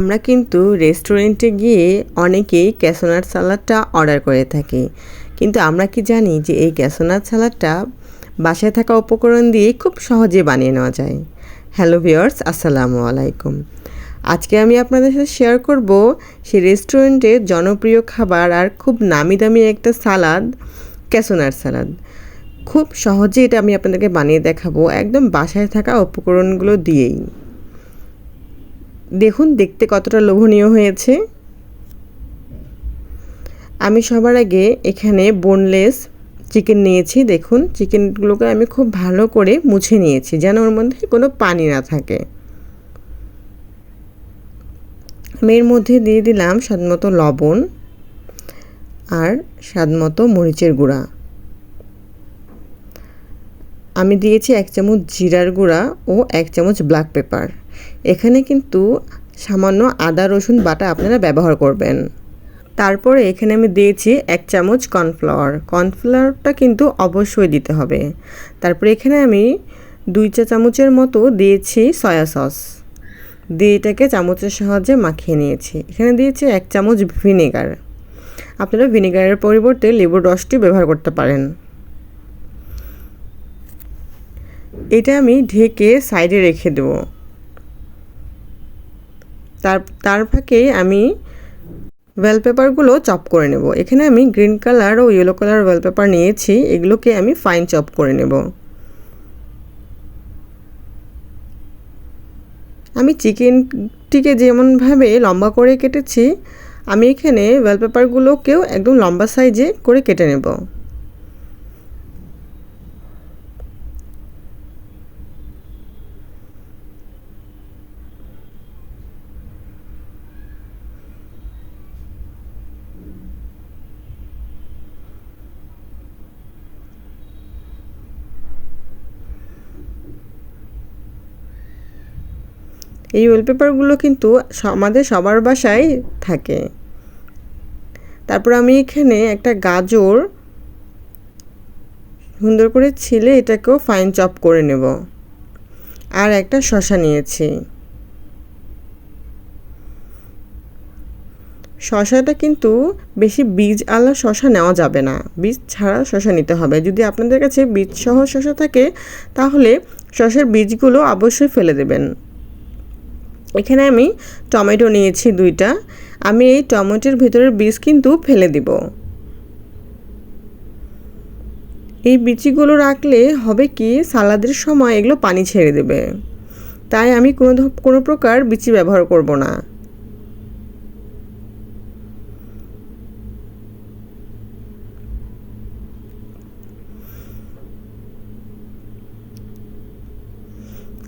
আমরা কিন্তু রেস্টুরেন্টে গিয়ে অনেকেই ক্যাসোনাট সালাডটা অর্ডার করে থাকি। কিন্তু আমরা কি জানি যে এই ক্যাসোনাট সালাডটা বাসায় থাকা উপকরণ দিয়ে খুব সহজে বানিয়ে নেওয়া যায়। হ্যালো ভিওর্স আসসালামু আলাইকুম। আজকে আমি আপনাদের সাথে শেয়ার করব সেই রেস্টুরেন্টের জনপ্রিয় খাবার আর খুব নামি দামি একটা সালাদ ক্যাসোনাট সালাদ। খুব সহজে এটা আমি আপনাদেরকে বানিয়ে দেখাবো একদম বাসায় থাকা উপকরণগুলো দিয়েই। দেখুন, দেখতে কতটা লোভনীয় হয়েছে। আমি সবার আগে এখানে বোনলেস চিকেন নিয়েছি, দেখুন। চিকেনগুলোকে আমি খুব ভালো করে মুছে নিয়েছি, যেন ওর মধ্যে কোনো পানি না থাকে। আমি এর মধ্যে দিয়ে দিলাম স্বাদমতো লবণ আর স্বাদমতো মরিচের গুঁড়া। আমি দিয়েছি এক চামচ জিরার গুঁড়া ও এক চামচ ব্ল্যাক পেপার এখানে কিন্তু সামান্য আদা, রসুন বাটা আপনারা ব্যবহার করবেন। তারপরে এখানে আমি দিয়েছি এক চামচ কর্নফ্লাওয়ার। কর্নফ্লাওয়ারটা কিন্তু অবশ্যই দিতে হবে। তারপরে এখানে আমি দুই চা চামচের মতো দিয়েছি সয়া সস। দিয়ে এটাকে চামচের সাহায্যে মাখিয়ে নিয়েছি। এখানে দিয়েছি এক চামচ ভিনেগার। আপনারা ভিনেগারের পরিবর্তে লেবুর রসটি ব্যবহার করতে পারেন। এটা আমি ঢেকে সাইডে রেখে দেবো। তার তার ফাঁকে আমি ওয়েলপেপারগুলো চপ করে নেব। এখানে আমি গ্রিন কালার ও ইয়েলো কালার ওয়েলপেপার নিয়েছি। এগুলোকে আমি ফাইন চপ করে নেব। আমি চিকেনটিকে যেমনভাবে লম্বা করে কেটেছি, আমি এখানে ওয়েলপেপারগুলোকেও একদম লম্বা সাইজে করে কেটে নেব। এই ওয়েলপেপারগুলো কিন্তু আমাদের সবার বাসায় থাকে। তারপর আমি এখানে একটা গাজর সুন্দর করে ছিলে এটাকেও ফাইন চপ করে নেব। আর একটা শশা নিয়েছি। শশাটা কিন্তু বেশি বীজ আলা শশা নেওয়া যাবে না। বীজ ছাড়া শশা নিতে হবে। যদি আপনাদের কাছে বীজ সহ শশা থাকে, তাহলে শশার বীজগুলো অবশ্যই ফেলে দেবেন। এখানে আমি টমেটো নিয়েছি দুইটা। আমি এই টমেটোর ভেতরের বীজ কিন্তু ফেলে দিব। এই বিচিগুলো রাখলে হবে কি, সালাদের সময় এগুলো পানি ছেড়ে দেবে। তাই আমি কোনো কোনো প্রকার বিচি ব্যবহার করব না।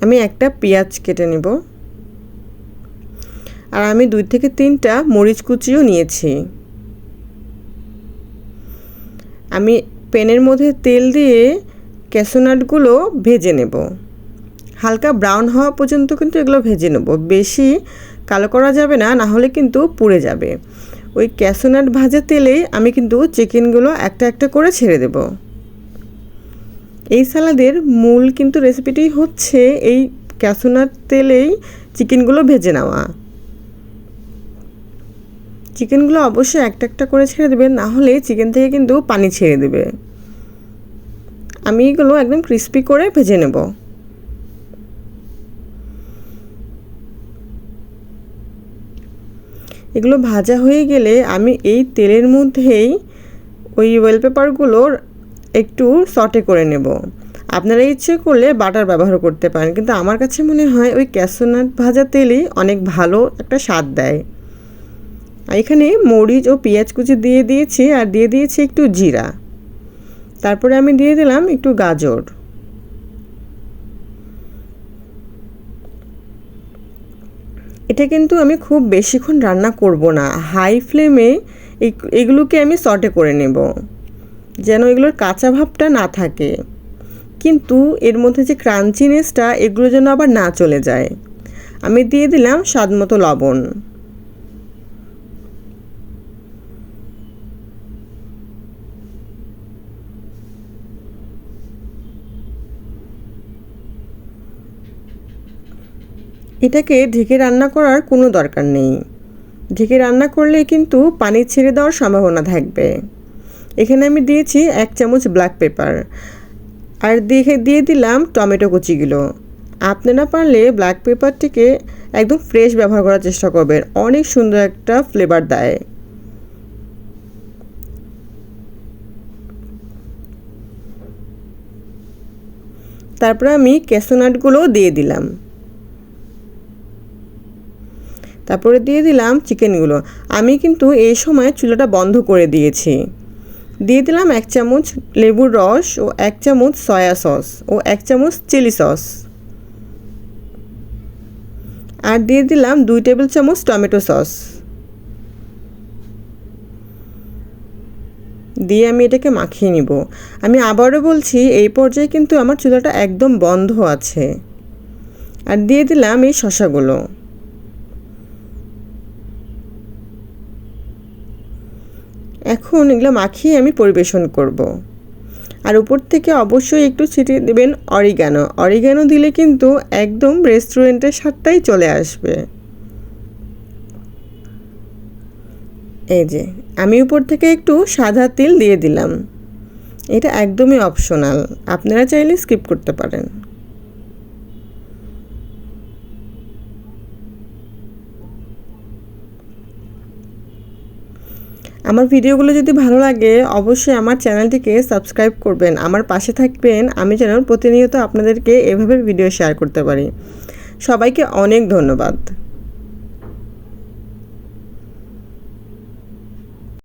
আমি একটা পেঁয়াজ কেটে নেব। আর আমি দুই থেকে তিনটা মরিচ কুচিও নিয়েছি। আমি প্যানের মধ্যে তেল দিয়ে ক্যাসোনাটগুলো ভেজে নেব। হালকা ব্রাউন হওয়া পর্যন্ত কিন্তু এগুলো ভেজে নেব। বেশি কালো করা যাবে না না হলে কিন্তু পুড়ে যাবে। ওই ক্যাসোনাট ভাজা তেলেই আমি কিন্তু চিকেনগুলো একটা একটা করে ছেড়ে দেব। এই সালাদের মূল কিন্তু রেসিপিটি হচ্ছে এই ক্যাসোনাট তেলেই চিকেনগুলো ভেজে নেওয়া। চিকেনগুলো অবশ্যই একটা একটা করে ছেড়ে দেবে, না হলে চিকেন থেকে কিন্তু পানি ছেড়ে দেবে। আমি এগুলো একদম ক্রিস্পি করে ভেজে নেব। এগুলো ভাজা হয়ে গেলে আমি এই তেলের মধ্যেই ওই ওয়েলপেপারগুলোর একটু সটে করে নেব। আপনারা ইচ্ছে করলে বাটার ব্যবহার করতে পারেন, কিন্তু আমার কাছে মনে হয় ওই ক্যাসোনাট ভাজা তেলই অনেক ভালো একটা স্বাদ দেয়। এখানে মরিচ ও পেঁয়াজ কুচি দিয়ে দিয়েছি আর দিয়ে দিয়েছি একটু জিরা। তারপরে আমি দিয়ে দিলাম একটু গাজর। এটা কিন্তু আমি খুব বেশিক্ষণ রান্না করব না। হাই ফ্লেমে এগুলোকে আমি সটে করে নেব। যেন এগুলোর কাঁচা ভাবটা না থাকে। কিন্তু এর মধ্যে যে ক্রাঞ্চিনেসটা এগুলো যেন আবার না চলে যায়। আমি দিয়ে দিলাম স্বাদ মতো লবণ। এটাকে ঢেকে রান্না করার কোনো দরকার নেই। ঢেকে রান্না করলে কিন্তু পানি ছেড়ে দেওয়ার সম্ভাবনা থাকবে। এখানে আমি দিয়েছি এক চামচ ব্ল্যাক পেপার আর দিয়ে দিয়ে দিলাম টমেটো কুচিগুলো। আপনারা পারলে ব্ল্যাক পেপারটিকে একদম ফ্রেশ ব্যবহার করার চেষ্টা করবেন। অনেক সুন্দর একটা ফ্লেভার দেয়। তারপরে আমি ক্যাসোনাটগুলোও দিয়ে দিলাম। তারপরে দিয়ে দিলাম চিকেনগুলো। আমি কিন্তু এই সময় চুলাটা বন্ধ করে দিয়েছি। দিয়ে দিলাম এক চামচ লেবুর রস ও এক চামচ সয়া সস ও এক চামচ চিলি সস। আর দিয়ে দিলাম দুই টেবিল চামচ টমেটো সস। দিয়ে আমি এটাকে মাখিয়ে নিব। আমি আবারও বলছি, এই পর্যায়ে কিন্তু আমার চুলাটা একদম বন্ধ আছে। আর দিয়ে দিলাম এই শশাগুলো এখন এগুলো মাখিয়ে আমি পরিবেশন করব। আর উপর থেকে অবশ্যই একটু ছিটিয়ে দেবেন অরিগানো। অরিগানো দিলে কিন্তু একদম রেস্টুরেন্টের স্বাদটাই চলে আসবে। এই যে, আমি উপর থেকে একটু সাদা তিল দিয়ে দিলাম। এটা একদমই অপশনাল আপনারা চাইলে স্কিপ করতে পারেন। আমার ভিডিওগুলো যদি ভালো লাগে, অবশ্যই আমার চ্যানেলটিকে সাবস্ক্রাইব করবেন। আমার পাশে থাকবেন আমি যেন প্রতিনিয়ত আপনাদেরকে এভাবে ভিডিও শেয়ার করতে পারি। সবাইকে অনেক ধন্যবাদ।